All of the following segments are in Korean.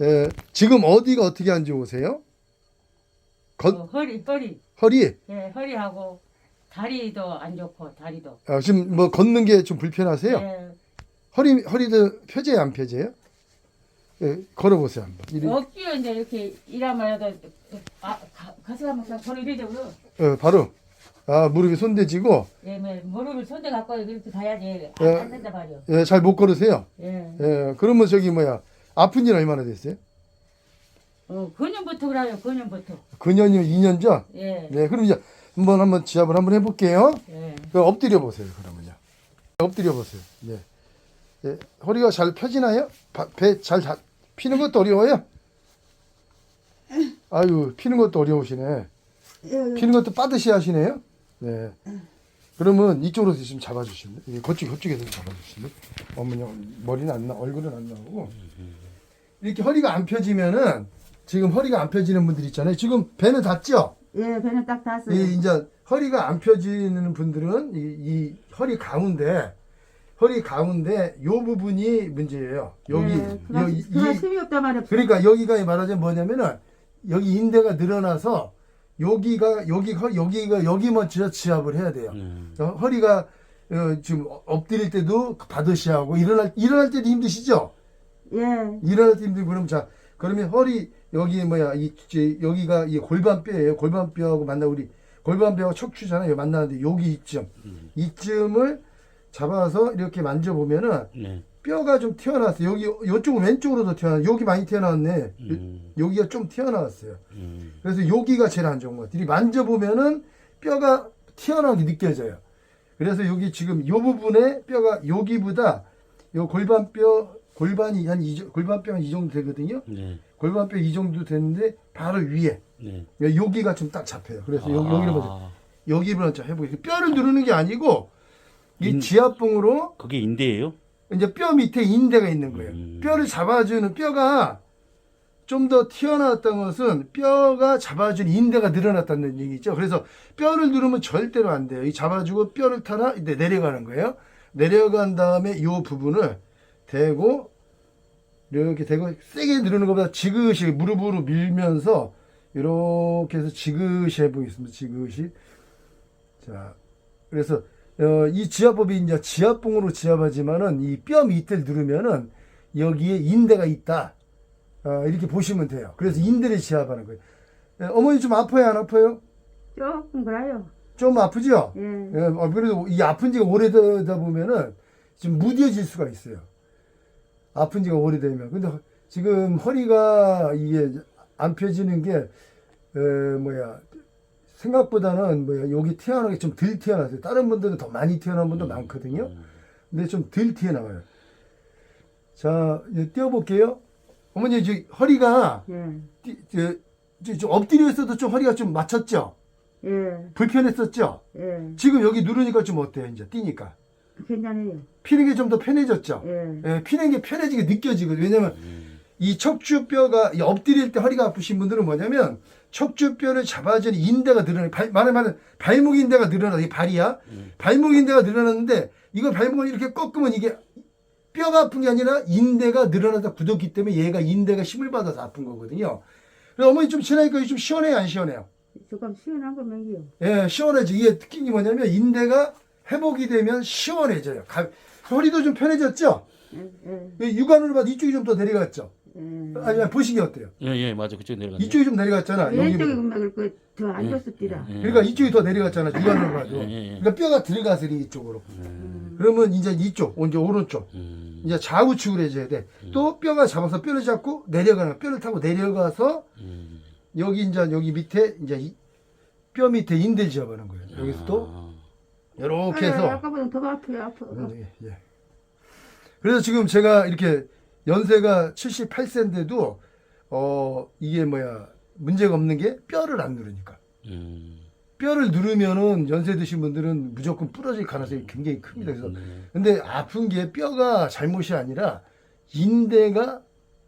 에, 지금 어디가 어떻게 안 좋으세요? 건- 어, 허리 허리 허리? 예 허리하고 다리도 안 좋고 다리도 아, 지금 뭐 걷는 게 좀 불편하세요? 예, 허리 허리도 펴져요, 안 펴져요? 예, 걸어보세요 한번. 이리, 어깨 이제 이렇게 일하면 해도 아 가- 가슴 한번 그냥 거리 이러죠 어, 바로 아 무릎이 손대지고 예, 뭐 무릎을 손대 갖고 이렇게 가야지 예. 안, 안 된다 말이요 예, 잘 못 걸으세요. 예. 예, 그러면 저기 뭐야 아픈 지는 얼마나 됐어요? 어, 근년부터 그래요 근년부터 근년이면 2년 전. 예. 네, 그럼 이제 한번 한번 지압을 한번 해볼게요. 예. 그럼 엎드려 보세요. 그러면요. 엎드려 보세요. 네. 예, 허리가 잘 펴지나요? 배 잘 피는 것도 어려워요? 아유, 피는 것도 어려우시네. 피는 것도 빠듯이 하시네요. 네. 그러면 이쪽으로? 이 그쪽, 그쪽에서 좀 잡아주실래요? 어머니, 머리는 안 나, 얼굴은 안 나오고. 이렇게 허리가 안 펴지면은, 지금 허리가 안 펴지는 분들 있잖아요. 지금 배는 닿죠? 예, 배는 딱 닿았어요. 이 이제 허리가 안 펴지는 분들은 이, 이 허리 가운데 허리 가운데 요 부분이 문제예요. 여기 예, 여기 그날 이, 힘이 없단 말이야. 그러니까 여기가 말하자면 뭐냐면은 여기 인대가 늘어나서 여기가 여기 허 여기가 여기만 지- 지압을 해야 돼요. 음. 어, 허리가 어, 지금 엎드릴 때도 받으시 하고 일어날 일어날 때도 힘드시죠? 예, 일어날 때 힘들고 그럼 자 그러면 허리 여기 뭐야 이 이제 여기가 이 골반뼈예요. 골반뼈하고 만나 우리 골반뼈하고 척추잖아요. 만나는데 여기 이쯤. 이쯤을 잡아서 이렇게 만져보면은 네. 뼈가 좀 튀어나왔어 요. 여기 이쪽은 왼쪽으로도 튀어나 여기 많이 튀어나왔네. 음. 여기가 좀 튀어나왔어요. 음. 그래서 여기가 제일 안 좋은 것 같아요. 이 만져보면은 뼈가 튀어나온 게 느껴져요. 그래서 여기 지금 이 부분에 뼈가 여기보다 요 골반뼈 골반이 한 이, 골반뼈가 이 정도 되거든요 네. 골반뼈 이 정도 되는데 바로 위에 네. 여기가 좀 딱 잡혀요. 그래서 여기, 여기를 먼저 아, 여기를 먼저 해보겠습니다. 뼈를 누르는 게 아니고 이 인- 지압봉으로 그게 인대예요? 이제 뼈 밑에 인대가 있는 거예요. 음. 뼈를 잡아주는 뼈가 좀 더 튀어나왔던 것은 뼈가 잡아준 인대가 늘어났다는 얘기죠. 그래서 뼈를 누르면 절대로 안 돼요. 이 잡아주고 뼈를 타나 이제 내려가는 거예요. 내려간 다음에 이 부분을 대고 이렇게 대고 세게 누르는 것보다 지그시 무릎으로 밀면서 이렇게 해서 지그시 해보겠습니다. 지그시. 자, 그래서 어, 이 지압법이 이제 지압봉으로 지압하지만은 이 뼈 밑을 누르면은 여기에 인대가 있다. 어, 이렇게 보시면 돼요. 그래서 인대를 지압하는 거예요. 예, 어머니 좀 아파요, 안 아파요? 조금 그래요. 좀 아프죠? 예, 예, 어, 그래도 이 아픈 지가 오래되다 보면은 좀 무뎌질 수가 있어요. 아픈 지가 오래되면. 근데 허- 지금 허리가 이게 안 펴지는 게, 에, 뭐야, 생각보다는 뭐야, 여기 튀어나오는 게좀 덜 튀어나왔어요. 다른 분들은 더 많이 튀어나온 분도 많거든요. 근데 좀 덜 튀어나와요. 자, 이제 띄워볼게요. 어머니, 저 허리가, 예, 띠- 저, 저, 저 엎드려 있어도 좀 허리가 좀 맞췄죠? 예, 불편했었죠? 예. 지금 여기 누르니까 좀 어때요, 이제 뛰니까? 괜찮아요. 피는 게 좀 더 편해졌죠? 예, 예, 피는 게 편해지게 느껴지거든요. 왜냐면 이 척추뼈가 이 엎드릴 때 허리가 아프신 분들은 뭐냐면 척추뼈를 잡아주는 인대가 늘어나요. 발, 말하면 발목 인대가 늘어나. 이 발이야. 발목 인대가 늘어났는데 이걸 발목을 이렇게 꺾으면 이게 뼈가 아픈 게 아니라 인대가 늘어나다 굳었기 때문에 얘가 인대가 힘을 받아서 아픈 거거든요. 그래서 어머니 좀 지나니까 좀 시원해요, 안 시원해요? 조금 시원한 거 먹이요. 예, 시원해져. 이게 특징이 뭐냐면 인대가 회복이 되면 시원해져요. 가- 허리도 좀 편해졌죠? 예, 예, 예, 육안으로 봐도 이쪽이 좀 더 내려갔죠? 예. 아니, 아니, 보시기 어때요? 예, 예, 맞아. 그쪽에 내려갔네. 이쪽이 좀 내려갔잖아. 여기. 왼쪽에 먹을 거더안 예. 좋습니다. 예. 그러니까 이쪽이 더 내려갔잖아. 육안으로 봐도. 예, 예, 예. 그러니까 뼈가 들어가서 이쪽으로. 음. 그러면 이제 이쪽, 이제 오른쪽. 음. 이제 좌우측으로 해줘야 돼. 또 뼈가 잡아서 뼈를 잡고 내려가는, 뼈를 타고 내려가서 음. 여기 이제 여기 밑에 이제 이- 뼈 밑에 인대 지압하는 거예요. 여기서 또 아. 이렇게 아, 해서 아까보다 더 아파요, 아파. 음, 예, 예. 그래서 지금 제가 이렇게 연세가 78세인데도 어 이게 뭐야 문제가 없는 게 뼈를 안 누르니까 음. 뼈를 누르면은 연세 드신 분들은 무조건 부러질 가능성이 굉장히 큽니다. 그래서 네. 근데 아픈 게 뼈가 잘못이 아니라 인대가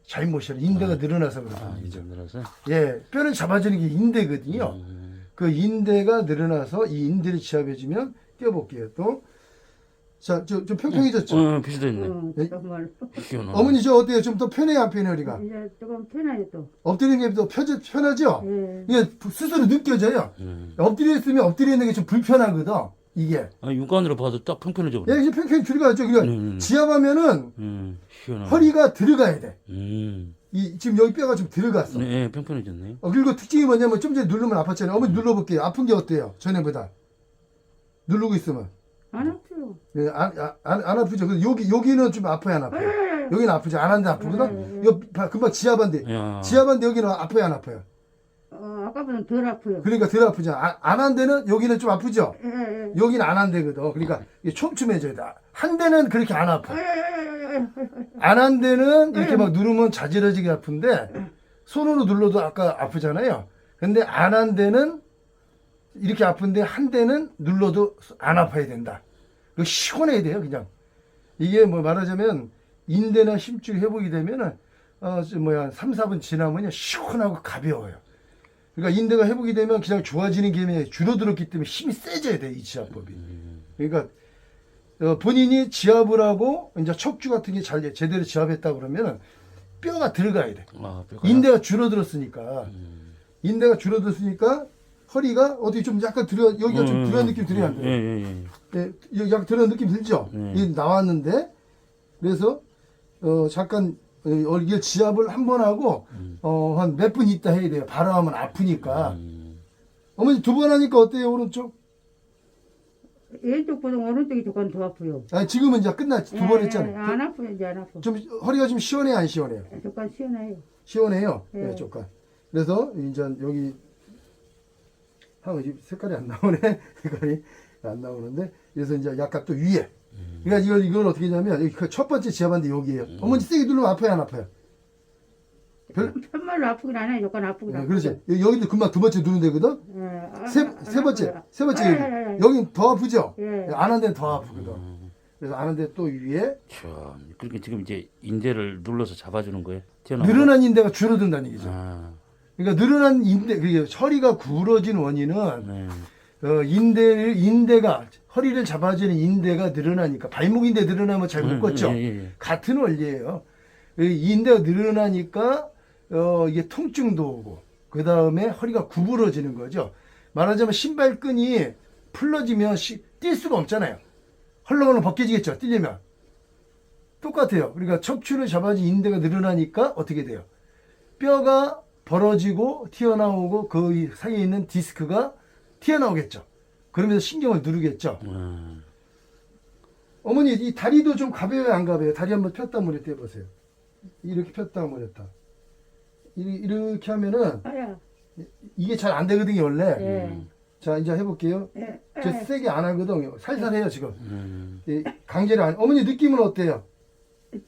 잘못이라 인대가 늘어나서 아, 그렇거든요. 이제 들어서. 예, 뼈를 잡아주는 게 인대거든요. 음. 그 인대가 늘어나서 이 인대를 지압해주면 띄워볼게요. 또 자, 저, 좀 평평해졌죠? 어, 비슷했네. 어, 예? 정말. 시원하네. 어머니 저 어때요? 좀 더 편해요, 안 편해요, 우리가? 이제 조금 편해요 또. 엎드리는 게더 편하죠? 예. 이게 스스로 느껴져요. 음. 엎드려 있으면 엎드려 있는 게 좀 불편하거든. 이게. 아, 육안으로 봐도 딱 평평해져. 야, 버려. 이제 평평히 들어가죠. 그러니까 음. 지압하면은 음. 허리가 들어가야 돼. 음. 이 지금 여기 뼈가 좀 들어갔어. 네, 네, 평평해졌네. 어, 그리고 특징이 뭐냐면 좀 전에 누르면 아팠잖아요. 어머니 눌러볼게요. 아픈 게 어때요? 전에보다. 누르고 있으면. 안 아프요. 예, 안, 안, 안, 안 아프죠? 근데 여기, 여기는 좀 아파요, 안 아파요? 여기는 아프죠? 안 하는데 아프거든? 이거 봐, 금방 지압한데. 야. 지압한데 여기는 아파요, 안 아파요? 어, 아까보다 덜 아프요. 그러니까 덜 아프죠? 안, 안한 데는 여기는 좀 아프죠? 예, 예. 여기는 안 한 데거든. 그러니까 이게 촘촘해져야 돼. 한 데는 그렇게 안 아파. 안 한 데는 이렇게 막 누르면 자지러지게 아픈데 손으로 눌러도 아까 아프잖아요. 근데 안 한 데는 이렇게 아픈데 한 데는 눌러도 안 아파야 된다. 이거 시원해야 돼요, 그냥. 이게 뭐 말하자면 인대나 심줄 회복이 되면은 어, 저 뭐야, 3, 4분 지나면요 시원하고 가벼워요. 그러니까 인대가 회복이 되면 그냥 좋아지는 게 줄어들었기 때문에 힘이 세져야 돼, 이 지압법이. 그러니까 어, 본인이 지압을 하고 이제 척추 같은 게 잘 제대로 지압했다 그러면은 뼈가 들어가야 돼. 아, 뼈가. 인대가 줄어들었으니까 인대가 줄어들었으니까 허리가 어디 좀 약간 들어 여기가 좀 들어간 느낌 들어야 안 예, 돼요. 예, 예. 예, 여기 약간 들어간 느낌 들죠. 네. 이게 나왔는데 그래서 어 잠깐 어, 이게 지압을 한 번 하고 어 한 몇 분 있다 해야 돼요. 바로 하면 아프니까. 음. 어머니 두 번 하니까 어때요 오른쪽? 왼쪽보다 오른쪽이 조금 더 아프요. 아 지금은 이제 끝났지 두번 예, 예, 했잖아요. 안 아프요, 이제 안 아프. 좀 허리가 좀 시원해 안 시원해요? 조금 시원해요. 시원해요. 예. 네, 조금. 그래서 이제 여기 하고 지금 색깔이 안 나오네. 색깔이 안 나오는데 그래서 이제 약간 또 위에. 그러니까 이걸 이걸 어떻게 하냐면 여기 그첫 번째 지압한데 여기에요. 어머니 세게 누르면 아파요, 안 아파요? 별, 편말로 아프긴 안 해요. 조금 아프긴 네, 하고. 그렇지. 여기- 여기도 금방 두 번째 누르면 되거든. 예, 아, 세, 안 세 번째, 아파요. 세 번째 아, 여기. 아, 아, 아. 여긴 더 아프죠. 예. 안 한 데는 더 아프거든. 그래서 안 한 데 또 위에 참. 그러니까 지금 이제 인대를 눌러서 잡아주는 거예요. 튀어나온 늘어난 인대가 줄어든다는 얘기죠. 거? 아, 그러니까 늘어난 인대, 그게 허리가 구부러진 원인은 네. 어, 인대를 인대가 허리를 잡아주는 인대가 늘어나니까 발목 인대 늘어나면 잘못 음, 걷죠. 예, 예, 예. 같은 원리예요. 이 인대가 늘어나니까 어, 이게 통증도 오고 그 다음에 허리가 구부러지는 거죠. 말하자면 신발끈이 풀러지면 시- 뛸 수가 없잖아요. 헐렁헐렁 벗겨지겠죠. 뛰려면 똑같아요. 그러니까 척추를 잡아준 인대가 늘어나니까 어떻게 돼요? 뼈가 벌어지고 튀어나오고 그 사이에 있는 디스크가 튀어나오겠죠. 그러면서 신경을 누르겠죠. 아, 어머니 이 다리도 좀 가벼워요 안 가벼워요? 다리 한번 폈다 모렸다 해보세요. 이렇게 폈다 모렸다. 이- 이렇게 하면은 아야. 이게 잘 안 되거든요 원래. 예. 자 이제 해볼게요. 예. 저 세게 안 하거든요. 살살 해요 지금. 음. 이 강제로 안. 어머니 느낌은 어때요?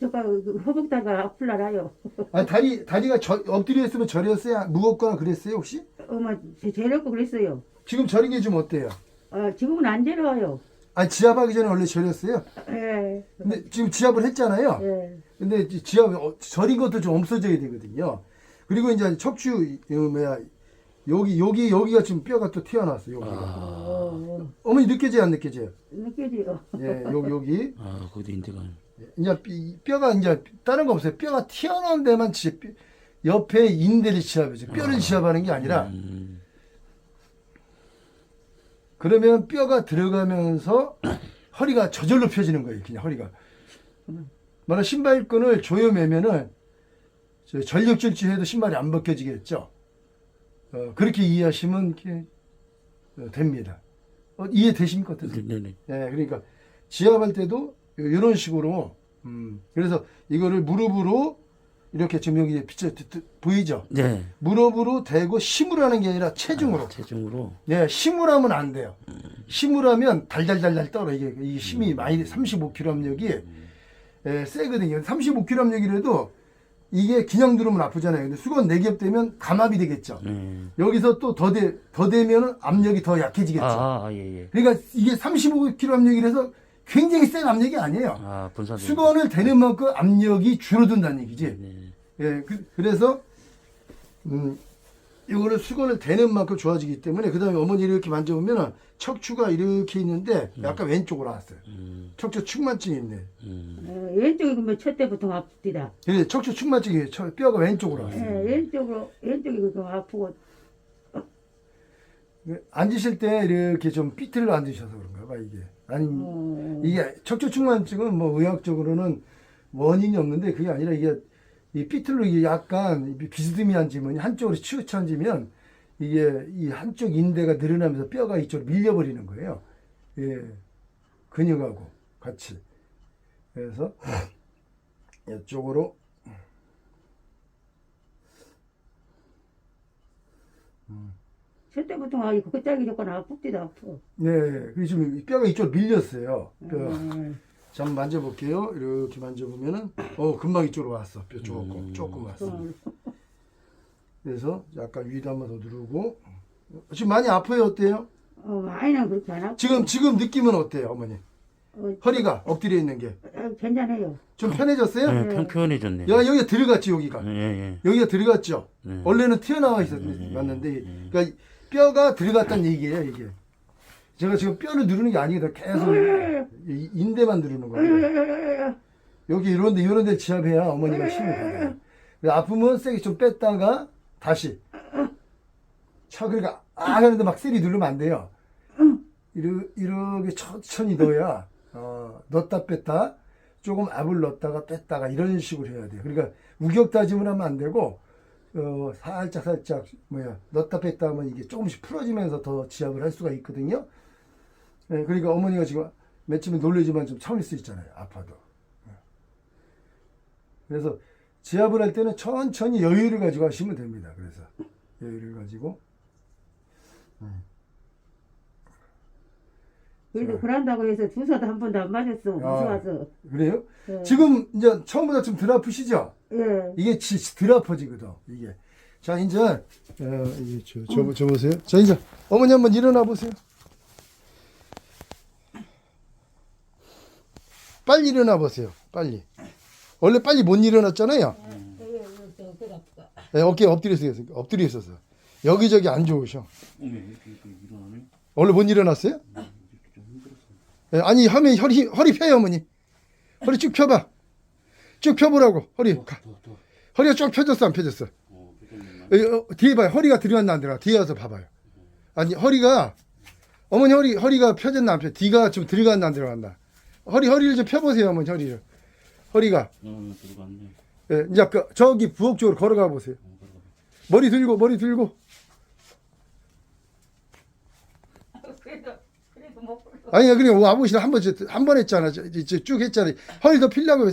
저가 그 허벅다가 아플라라요. 아 다리 다리가 저, 엎드려 있으면 저렸어요? 무겁거나 그랬어요 혹시? 어머, 제렸고 그랬어요. 지금 저린 게 좀 어때요? 아, 지금은 안 제려요. 아 지압하기 전에 원래 저렸어요? 예. 근데 지금 지압을 했잖아요. 예. 근데 이 지압 어, 저린 것도 좀 없어져야 되거든요. 그리고 이제 척추 이 뭐야 여기 여기 여기가 지금 뼈가 또 튀어나왔어 여기가. 어, 어, 어머니 느껴져요 안 느껴져요? 느껴져요. 예, 여기 여기 아, 거기도 인대가. 이제 삐- 뼈가 이제 다른 거 없어요. 뼈가 튀어나온 데만 지 뼈- 옆에 인대를 지압해줘. 뼈를 지압하는 게 아니라 음. 그러면 뼈가 들어가면서 허리가 저절로 펴지는 거예요. 그냥 허리가. 만약 신발끈을 조여 매면은 저 전력 질주해도 신발이 안 벗겨지겠죠. 어, 그렇게 이해하시면 이렇게 어, 됩니다. 어, 이해되십니까? 어떠세요? 네, 네. 예, 그러니까 지압할 때도 이런 식으로 음, 그래서 이거를 무릎으로 이렇게 지금 여기 비쳐 보이죠? 네. 무릎으로 대고 힘으로 하는 게 아니라 체중으로. 아, 체중으로. 예, 힘으로 하면 안 돼요. 힘으로 하면 달달달달 떨어. 이게, 이 힘이 많이, 35kg 압력이, 예, 세거든요. 35kg 압력이라도 이게 그냥 누르면 아프잖아요. 근데 수건 4겹 되면 감압이 되겠죠. 네. 여기서 또더 대, 더 되면 압력이 더 약해지겠죠. 아, 아, 예, 예. 그러니까 이게 35kg 압력이라서 굉장히 센 압력이 아니에요. 아, 분산. 수건을 대는 만큼 압력이 줄어든다는 얘기지. 네. 예, 그, 래서 음, 이거는 수건을 대는 만큼 좋아지기 때문에 그 다음에 어머니 이렇게 만져보면 척추가 이렇게 있는데 약간 왼쪽으로 왔어요. 음, 척추 축만증이 있네. 음. 어, 왼쪽이 그러면 첫 때부터 아픕니다. 근데 척추 축만증이 척- 뼈가 왼쪽으로 왔어요. 예, 왼쪽으로 왼쪽이 좀 아프고 앉으실 때 이렇게 좀 삐뚤어 앉으셔서 그런가 봐 이게. 아니 어, 이게 척추 축만증은 뭐 의학적으로는 원인이 없는데 그게 아니라 이게 이 삐뚤로 이게 약간 비스듬히 앉으면 한쪽으로 치우쳐 앉으면 이게 이 한쪽 인대가 늘어나면서 뼈가 이쪽으로 밀려버리는 거예요. 예. 근육하고 같이. 그래서 이쪽으로 첫 때부터 아 이거 그짝이 조금 아픕디도 아프. 네, 그 지금 이 뼈가 이쪽으로 밀렸어요. 뼈. 음, 자, 한번 만져볼게요. 이렇게 만져보면은, 어, 금방 이쪽으로 왔어. 뼈 조금, 음. 조금 왔어. 음. 그래서 약간 위도 한번 더 누르고. 지금 많이 아파요? 어때요? 어, 많이는 그렇게 안 아프. 지금, 지금 느낌은 어때요, 어머니? 어, 허리가 엎드려 있는 게. 아, 괜찮아요. 좀 편해졌어요? 네, 편, 편해졌네. 야, 여기가 들어갔지, 여기가. 예, 예. 여기가 들어갔죠? 네. 원래는 튀어나와 있었는데, 그러니까 뼈가 들어갔다는 얘기예요, 이게. 제가 지금 뼈를 누르는 게 아니거든. 계속 이 인대만 누르는 거예요. 여기 이런데 이런데 지압해야 어머니가 힘을 받아요. 근데 아프면 세게 좀 뺐다가 다시 쳐 그러니까 아 하는데 막 세리 누르면 안 돼요. 이러, 이렇게 천천히 넣어야 어, 넣었다 뺐다 조금 압을 넣었다가 뺐다가 이런 식으로 해야 돼요. 그러니까 우격 다짐을 하면 안 되고 어, 살짝 살짝 뭐야 넣었다 뺐다 하면 이게 조금씩 풀어지면서 더 지압을 할 수가 있거든요. 예, 그러니까 어머니가 지금 맺히면 놀래지만 좀 참을 수 있잖아요. 아파도. 그래서 지압을 할 때는 천천히 여유를 가지고 하시면 됩니다. 그래서 여유를 가지고 그래도 그런다고 해서 주사도 한 번도 안 맞았어. 무서워서. 그래요? 네. 지금 이제 처음보다 좀 덜 아프시죠? 예. 이게 지- 덜 아파지거든. 이게 자 이제 어, 이게 저, 저, 저 보세요. 자 이제 어머니 한번 일어나 보세요. 빨리 일어나 보세요. 빨리. 원래 빨리 못 일어났잖아요. 네, 어깨에 엎드려 있어요. 엎드려 있어서 여기저기 안 좋으셔. 어머, 이렇게, 이렇게 일어나네. 원래 못 일어났어요? 예, 아니 하면 허리 허리 펴요 어머니. 허리 쭉 펴봐. 쭉 펴보라고 허리. 가- 더, 더. 허리가 쭉 펴졌어 안 펴졌어? 어. 여기, 어, 뒤에 봐요. 허리가 들어갔나 안 들어가? 뒤에 와서 봐봐요. 아니 허리가 어머니 허리 허리가 펴졌나 안 펴? 뒤가 좀 들어갔나 안 들어갔나? 허리 허리를 좀 펴보세요 어머니 허리를. 허리가 어, 들어갔네. 예, 이제 그 저기 부엌 쪽으로 걸어가 보세요. 머리 들고 머리 들고. 그래도 그래도 못 불러. 아니 그냥 아버지 한번 한번 했잖아. 저- 이제 쭉 했잖아. 허리 더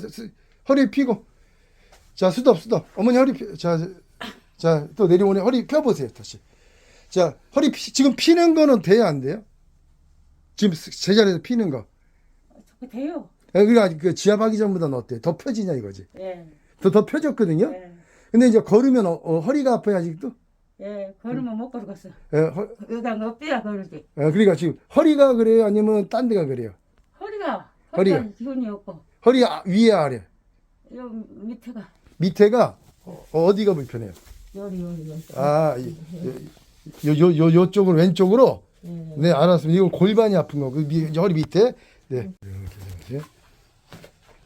스- 허리 피고. 자 수덥 수덥. 어머니 허리 피, 자 자 또 내려오네 허리 펴 보세요 다시. 자 허리 피, 지금 피는 거는 돼야 안 돼요? 지금 스- 제자리에서 피는 거. 돼요. 예, 그러니까 그 지압하기 전보다는 어때? 더 펴지냐 이거지. 예. 더 더 펴졌거든요. 예. 근데 이제 걸으면 어, 어, 허리가 아파요 아직도. 예. 걸으면 못 걸어갔어. 예, 허, 여기가 없대야 걸을지. 예, 그러니까 지금 허리가 그래요 아니면 딴 데가 그래요? 허리가 허리가. 허리가 기운이 없고 허리 아, 위에 아래 요 밑에가 밑에가 어, 어디가 불편해요? 요리 요리 요리. 아, 요, 요, 요, 요쪽으로, 왼쪽으로? 예. 네, 알았습니다. 이건 골반이 아픈 거. 그 미, 허리 밑에. 네. 이렇게, 이렇게.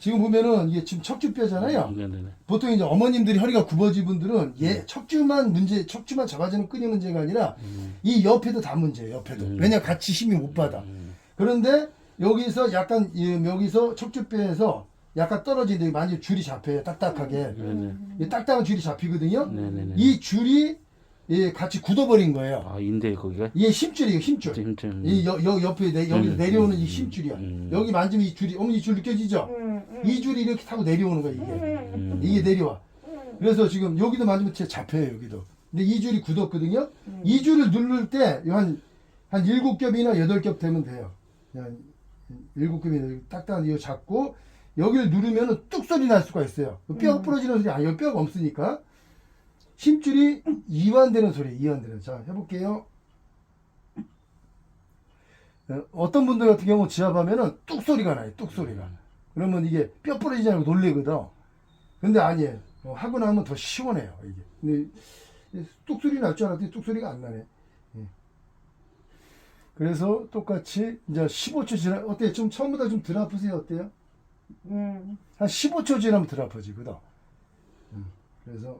지금 보면은 이게 지금 척추뼈잖아요. 네, 네, 네. 보통 이제 어머님들이 허리가 굽어진 분들은 얘 척추만 문제, 척추만 잡아주는 끈이 문제가 아니라 이 옆에도 다 문제예요, 옆에도. 음. 왜냐, 같이 힘이 못 받아. 음, 그런데 여기서 약간, 이, 여기서 척추뼈에서 약간 떨어지는데 많이 줄이 잡혀요, 딱딱하게. 네, 네. 이 딱딱한 줄이 잡히거든요. 네, 네, 네. 이 줄이 예, 같이 굳어버린 거예요. 아, 인대 거기가? 이게 힘줄이에요, 힘줄. 진짜. 이 여, 여, 옆에 내, 여기서 음, 내려오는 음, 이 힘줄이야. 음. 여기 만지면 이 줄이, 어머니 이줄 느껴지죠? 이 줄이 이렇게 타고 내려오는 거야, 이게. 음. 이게 내려와. 그래서 지금 여기도 만지면 진짜 잡혀요, 여기도. 근데 이 줄이 굳었거든요? 이 줄을 누를 때, 한, 한 일곱 겹이나 여덟 겹 되면 돼요. 그냥 일곱 겹이나 딱딱한 이거 잡고, 여기를 누르면 뚝 소리 날 수가 있어요. 뼈가 부러지는 소리 아니에요. 뼈가 없으니까. 힘줄이 이완되는 소리, 이완되는. 자, 해볼게요. 어, 어떤 분들 같은 경우 지압하면은 뚝 소리가 나요, 뚝 소리가. 그러면 이게 뼈 부러지지 않고 놀래거든. 근데 아니에요. 어, 하고 나면 더 시원해요, 이게. 근데 뚝소리 날 줄 알았더니 뚝소리가 안 나네. 예. 그래서 똑같이 이제 15초 지나 어때요? 좀 처음보다 좀 덜 아프세요? 어때요? 예. 한 15초 지나면 덜 아파지거든. 음, 그래서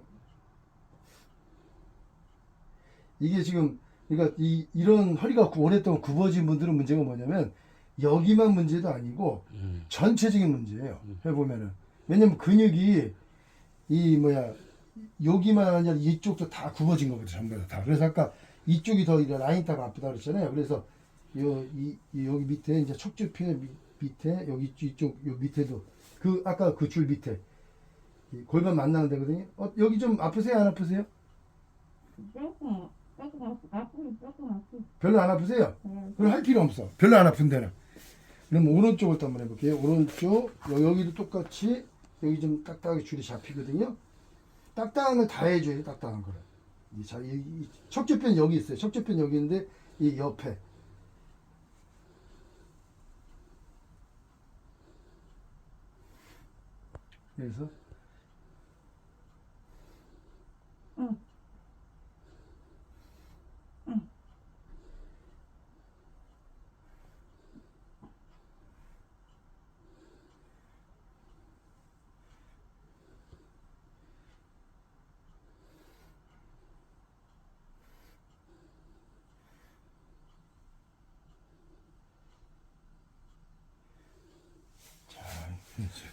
이게 지금 그러니까 이 이런 허리가 구- 오랫동안 굽어진 분들은 문제가 뭐냐면 여기만 문제도 아니고 음. 전체적인 문제예요. 해보면은 왜냐면 근육이 이 뭐야 여기만 아니라 이쪽도 다 굽어진 거거든 전부 다. 그래서 아까 이쪽이 더 이런 라인 타가 아프다 그랬잖아요. 그래서 요 이 여기 밑에 이제 척추뼈 밑- 밑에 여기 이쪽- 요 밑에도 그 아까 그 줄 밑에 이 골반 만나는 데거든요. 어, 여기 좀 아프세요? 안 아프세요? 조금 조금 아프- 조금 아프. 별로 안 아프세요? 예. 그럼 할 필요 없어. 별로 안 아픈 데는. 그럼 오른쪽을 또 한번 해볼게요. 오른쪽 여- 여기도 똑같이 여기 좀 딱딱하게 줄이 잡히거든요. 딱딱한 걸 다 해줘요. 딱딱한 거를. 이 자, 이, 이 척추뼈는 여기 있어요. 척추뼈는 여기 있는데 이 옆에. 그래서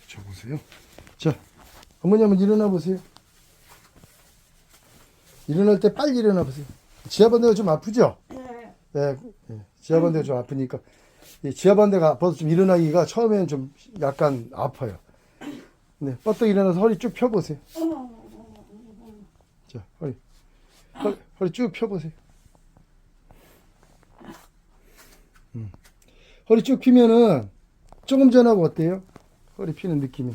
저 보세요. 자, 어머니 한번 일어나 보세요. 일어날 때 빨리 일어나 보세요. 지하반대가 좀 아프죠? 예. 네, 예, 지하반대가 좀 아프니까 이 지하반대가 아파서 좀 일어나기가 처음에는 좀 약간 아파요. 네, 뻗떡 일어나서 허리 쭉 펴보세요. 자, 허리, 허리, 허리 쭉 펴보세요. 음. 허리 쭉 피면은 조금 전하고 어때요? 허리 피는 느낌이.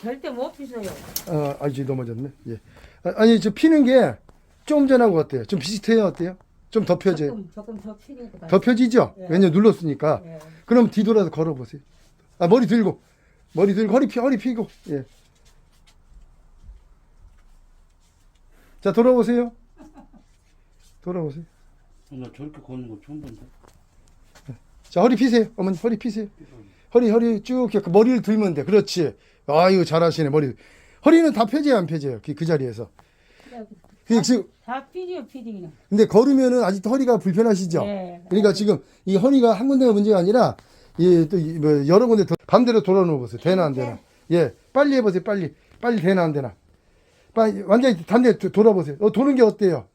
절대 못 피서요. 아, 아 이제 넘어졌네. 예. 아, 아니 저 피는 게 조금 전하고 어때요? 좀 비슷해요, 어때요? 좀 더 펴져요. 조금 조금 더 피는 것 같아요. 더 펴지죠? 예. 왜냐 눌렀으니까. 예. 그럼 뒤돌아서 걸어보세요. 아 머리 들고 머리 들고 허리 피 허리 피고. 예. 자 돌아보세요. 돌아보세요. 나 저렇게 걷는 거 처음 본다. 자 허리 피세요. 어머니 허리 피세요. 허리 허리 쭉 이렇게 머리를 들면 돼. 그렇지. 아이고 잘하시네 머리. 허리는 다 펴져요 안 펴져요? 그, 그 자리에서. 그 지금 다 피디요 피디는. 근데 걸으면은 아직도 허리가 불편하시죠? 예. 그러니까 지금 이 허리가 한 군데가 문제가 아니라 이또뭐 여러 군데 더 반대로 돌아놓아 보세요. 되나 안 되나? 예, 빨리 해보세요. 빨리 빨리 되나 안 되나? 빨리 완전히 반대 도- 돌아보세요. 어, 도는 게 어때요?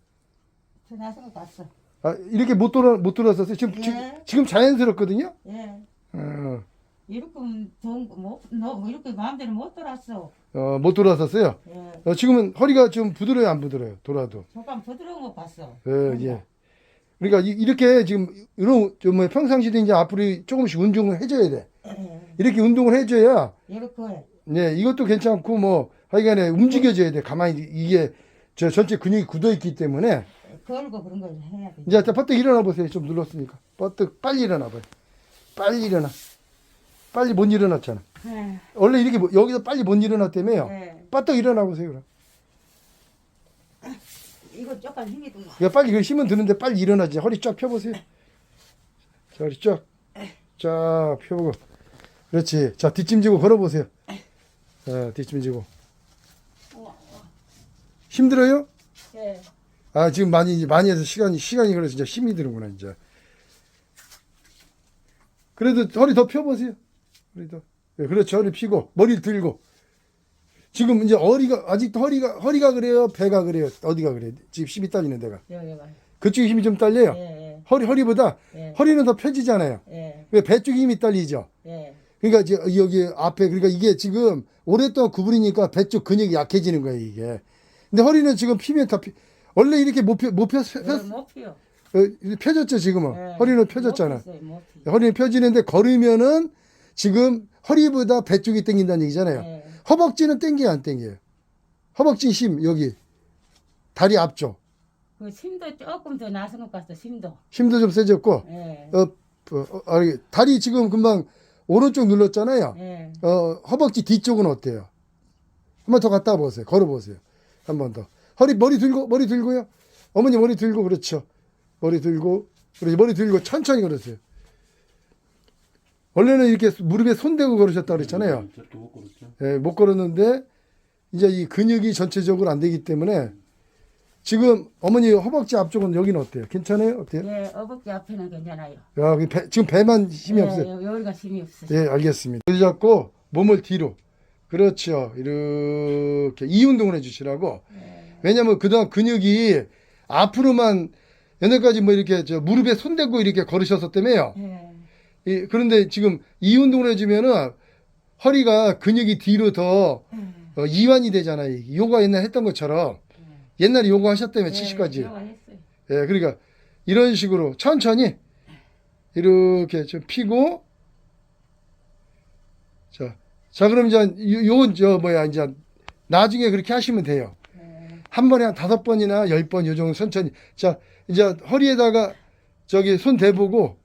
저 나서고 봤어. 아, 이렇게 못 돌아 못 돌았었어요. 지금 예. 지금, 지금 자연스럽거든요. 예. 어, 이렇게 좋은 거뭐 너 이렇게 마음대로 못 돌았어. 어, 못 돌았었어요. 예. 어, 지금은 허리가 좀 부드러워요, 안 부드러워요? 돌아도. 조금 부드러운 거 봤어. 예, 예. 그러니까 이- 이렇게 지금 이런 좀뭐 평상시도 이제 앞으로 조금씩 운동을 해줘야 돼. 예. 이렇게 운동을 해줘야 이렇게 네, 이것도 괜찮고 뭐 하여간에 움직여줘야 돼. 가만히 이게 저 전체 근육이 굳어 있기 때문에 걸고 그런 걸 해야 돼. 이제 자, 버뜩 일어나 보세요. 좀 눌렀으니까. 버뜩 빨리 일어나 봐요. 빨리 일어나. 빨리 못 일어났잖아. 예. 원래 이렇게 뭐- 여기서 빨리 못 일어났다며요. 예. 빠떡 일어나 보세요. 그럼. 이거 조금 힘이 좀. 그러니까 빨리 그 힘은 드는데 빨리 일어나지. 허리 쫙 펴보세요. 자, 허리 쫙. 쫙 펴보고. 그렇지. 자, 뒷짐 지고 걸어보세요. 자, 뒷짐 지고. 힘들어요? 예. 아 지금 많이 많이 해서 시간이 시간이 그래서 진짜 힘이 드는구나 이제. 그래도 허리 더 펴보세요. 허리 더. 네, 그렇죠. 허리 펴고 머리를 들고. 지금 이제 허리가 아직도 허리가 허리가 그래요. 배가 그래요. 어디가 그래요? 지금 힘이 딸리는 데가. 여기 봐. 그쪽에 힘이 좀 딸려요. 예. 허리 허리보다 예. 허리는 더 펴지잖아요. 예. 왜배 쪽에 힘이 딸리죠? 예. 그러니까 이제 여기 앞에 그러니까 이게 지금 오랫동안 구부리니까 배 쪽 근육이 약해지는 거예요 이게. 근데 허리는 지금 피면 다 피, 원래 이렇게 못 펴, 못 펴, 펴, 예. 못 피요. 어, 펴졌죠 지금은 예. 허리는 펴졌잖아 못 피. 허리는 펴지는데 걸으면은 지금 허리보다 배 쪽이 당긴다는 얘기잖아요 예. 허벅지는 당겨요 안 당겨요 허벅지 힘 여기 다리 앞쪽 그 심도 조금 더 나선 것 같아. 심도. 힘도 좀 세졌고 예. 어, 어, 어, 아, 다리 지금 금방 오른쪽 눌렀잖아요 예. 어, 허벅지 뒤쪽은 어때요 한번 더 갔다 보세요 걸어보세요 한 번 더 허리 머리 들고 머리 들고요. 어머니 머리 들고 그렇죠. 머리 들고 그렇지 머리 들고 천천히 걸으세요. 원래는 이렇게 무릎에 손 대고 걸으셨다 그랬잖아요. 음, 저렇게 못 걸었죠. 예, 못 걸었는데 이제 이 근육이 전체적으로 안 되기 때문에 지금 어머니 허벅지 앞쪽은 여기는 어때요? 괜찮아요? 어때요? 예, 어복기 앞에는 괜찮아요. 야, 그 배- 지금 배만 힘이 예, 없어요. 여기가 힘이 없어요. 예, 알겠습니다. 여기 잡고 몸을 뒤로. 그렇죠. 이렇게 이 운동을 해주시라고. 예. 왜냐면 그동안 근육이 앞으로만 옛날까지 뭐 이렇게 저 무릎에 손 대고 이렇게 걸으셨었다며요. 예. 이- 그런데 지금 이 운동을 해주면은 허리가 근육이 뒤로 더 어, 이완이 되잖아요. 요가 옛날 했던 것처럼 옛날에 요가 하셨다며 70까지. 예. 예, 그러니까 이런 식으로 천천히 이렇게 좀 피고 자, 자 그럼 이제 요- 저 뭐야 이제 나중에 그렇게 하시면 돼요. 예. 한 번에 한 다섯 번이나 열 번 요 정도 천천히. 자, 이제 허리에다가 저기 손 대보고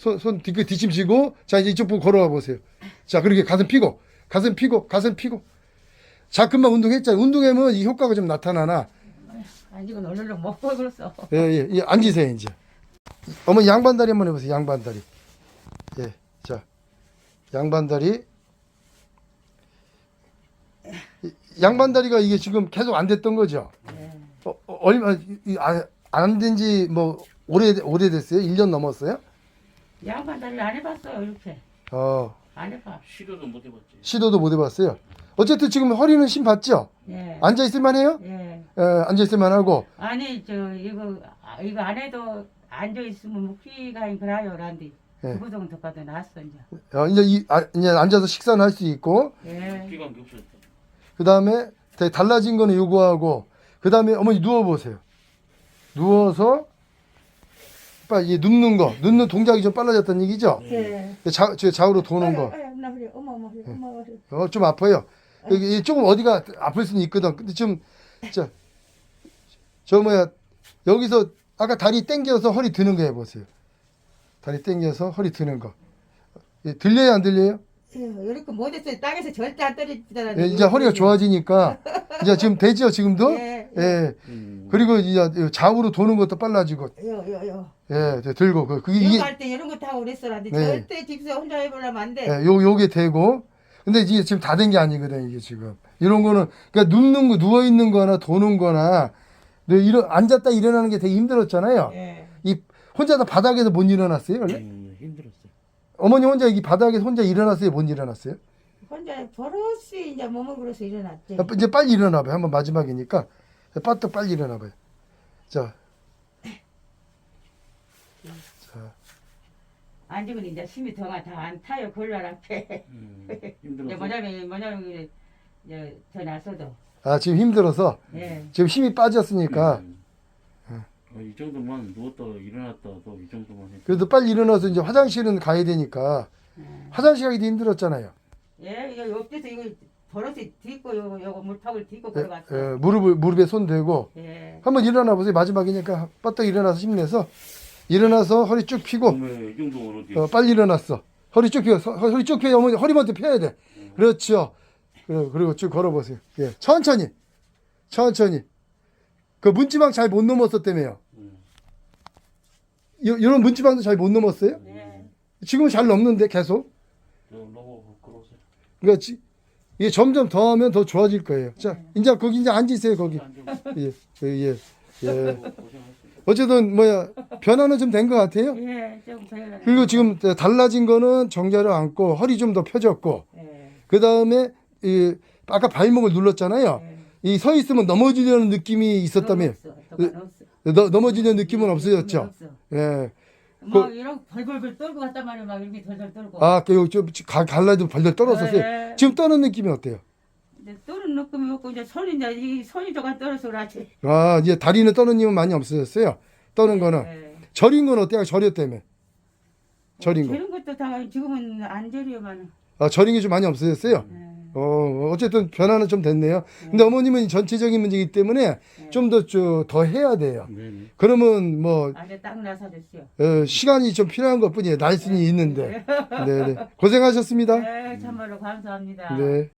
손, 손 뒤, 뒤침 지고 자, 이제 이쪽 보고 걸어가 보세요. 자, 그렇게 가슴 피고 가슴 피고 가슴 피고 자, 금방 운동했잖아요. 운동하면 이 효과가 좀 나타나나 아직은 얼른 못 먹었어. 예, 예, 예, 앉으세요, 이제. 어머니 양반다리 한번 해보세요, 양반다리. 예, 자, 양반다리. 이- 양반다리가 이게 지금 계속 안 됐던 거죠? 예. 어, 어, 얼마, 안 된 지 뭐, 오래, 오래됐어요? 1년 넘었어요? 양반 다리 안 해봤어요 이렇게. 어, 안 해봐. 시도도 못 해봤지. 시도도 못 해봤어요. 어쨌든 지금 허리는 힘 받죠? 예. 앉아 있을만 해요? 예. 예, 앉아 있을만 하고. 아니 저 이거 아, 이거 안 해도 앉아 있으면 뭐 피가 그래요 란디. 예. 그거 정도 가도 나았어 이제. 어, 이제, 이, 아, 이제 앉아서 식사는 할 수 있고. 예. 게 없어졌다. 그 다음에 달라진 거는 요거하고 그 다음에 어머니 누워보세요. 누워서 빨리 이 눕는 거 눕는 동작이 좀 빨라졌다는 얘기죠. 예. 자, 저 좌우로 도는 거. 아유, 나 그래. 어머, 어머, 그래. 어머, 그래. 어, 좀 아파요. 여기 조금 어디가 아플 수는 있거든. 근데 좀, 저, 저 뭐야, 여기서 아까 다리 당겨서 허리 드는 거 해보세요. 다리 당겨서 허리 드는 거. 예, 들려요, 안 들려요? 예, 이렇게 못했어요. 땅에서 절대 안 떨어지잖아요. 예, 이제 허리가 좋아지니까 이제 지금 되죠, 지금도? 예. 예. 음. 그리고 이제 좌우로 도는 것도 빨라지고, 요, 요, 요. 예, 이제 들고, 그, 그게 이게, 할때 이런 거 타고 그랬어라는데 네. 절대 집에서 혼자 해보려면 안 돼. 예, 요, 요게 되고, 근데 이게 지금 다 된 게 아니거든, 이게 지금. 이런 거는, 그러니까 눕는 거, 누워 있는 거나 도는 거나, 네, 이런, 앉았다 일어나는 게 되게 힘들었잖아요. 예. 이, 혼자 다 바닥에서 못 일어났어요, 원래? 어머니 혼자 여기 바닥에서 혼자 일어났어요, 못 일어났어요? 혼자 버릇이 이제 몸을 그려서 일어났지. 아, 이제 빨리 일어나봐요. 한번 마지막이니까. 빠떡 빨리 일어나봐요. 자. 자. 아직은 이제 힘이 더가 다 안 타요 골반 앞에. 음, 이제 힘들었어. 뭐냐면 뭐냐면 이제 더 나서도. 아, 지금 힘들어서, 예. 지금 힘이 빠졌으니까, 음. 어, 이 정도만 누웠다 일어났다도 이 정도만 해. 그래도 빨리 일어나서 이제 화장실은 가야 되니까, 화장실 가기도 힘들었잖아요. 예, 이거 옆에서 이거 버릇이 딛고 요거 요거 물통을 딛고 예, 걸어갔어. 예, 무릎을, 무릎에 손 대고, 예. 한번 일어나 보세요. 마지막이니까, 빠떡 일어나서 힘내서, 일어나서 허리 쭉 펴고, 몸에 이 정도면 어디? 어, 빨리 일어났어. 허리 쭉 펴, 서- 허리 쭉 펴, 어머니 허리 먼저 펴야 돼. 그렇죠. 그리고, 그리고 쭉 걸어보세요. 예, 천천히, 천천히. 그 문지방 잘 못 넘었었다며요. 음. 요, 요런 문지방도 잘 못 넘었어요? 예. 지금은 잘 넘는데 계속. 저 너무 부끄러워서. 그러니까 지- 이게 점점 더 하면 더 좋아질 거예요. 자, 이제 거기 이제 앉으세요, 거기. 예, 예, 예. 예. 고생하셨습니다. 어쨌든 뭐야 변화는 좀 된 것 같아요. 예, 좀 배워. 그리고 지금 달라진 거는 정자를 앉고 허리 좀 더 펴졌고 예. 그 다음에 이 아까 발목을 눌렀잖아요. 예. 이서 있으면 넘어지려는 느낌이 없어. 너, 넘어지려는 느낌은 없어졌죠. 없어. 예. 막 이런 벌벌벌 떨고 갔단 말이야. 막 이렇게 덜덜 떨고. 아, 그, 좀, 가- 갈라도 벌벌 떨었었어요. 예. 지금 떠는 느낌이 어때요? 이제 떨은 느낌이 없고 이제 손이 이제 이 손이 조금 떨어서 그렇지. 아, 이제 다리는 떠는 힘은 많이 없어졌어요. 떠는 거는. 예. 절인 건 어때요? 절였다며. 절인 거. 저런 것도 다 지금은 안 저리만. 아, 절인 게 좀 많이 없어졌어요. 예. 어, 어쨌든 변화는 좀 됐네요. 근데 어머님은 전체적인 문제이기 때문에 좀 더, 더 해야 돼요. 네네. 그러면 뭐, 아주 딱 나서줬어요. 어, 시간이 좀 필요한 것 뿐이에요. 날씬이 있는데. 네, 네. 고생하셨습니다. 네, 참말로 감사합니다. 네.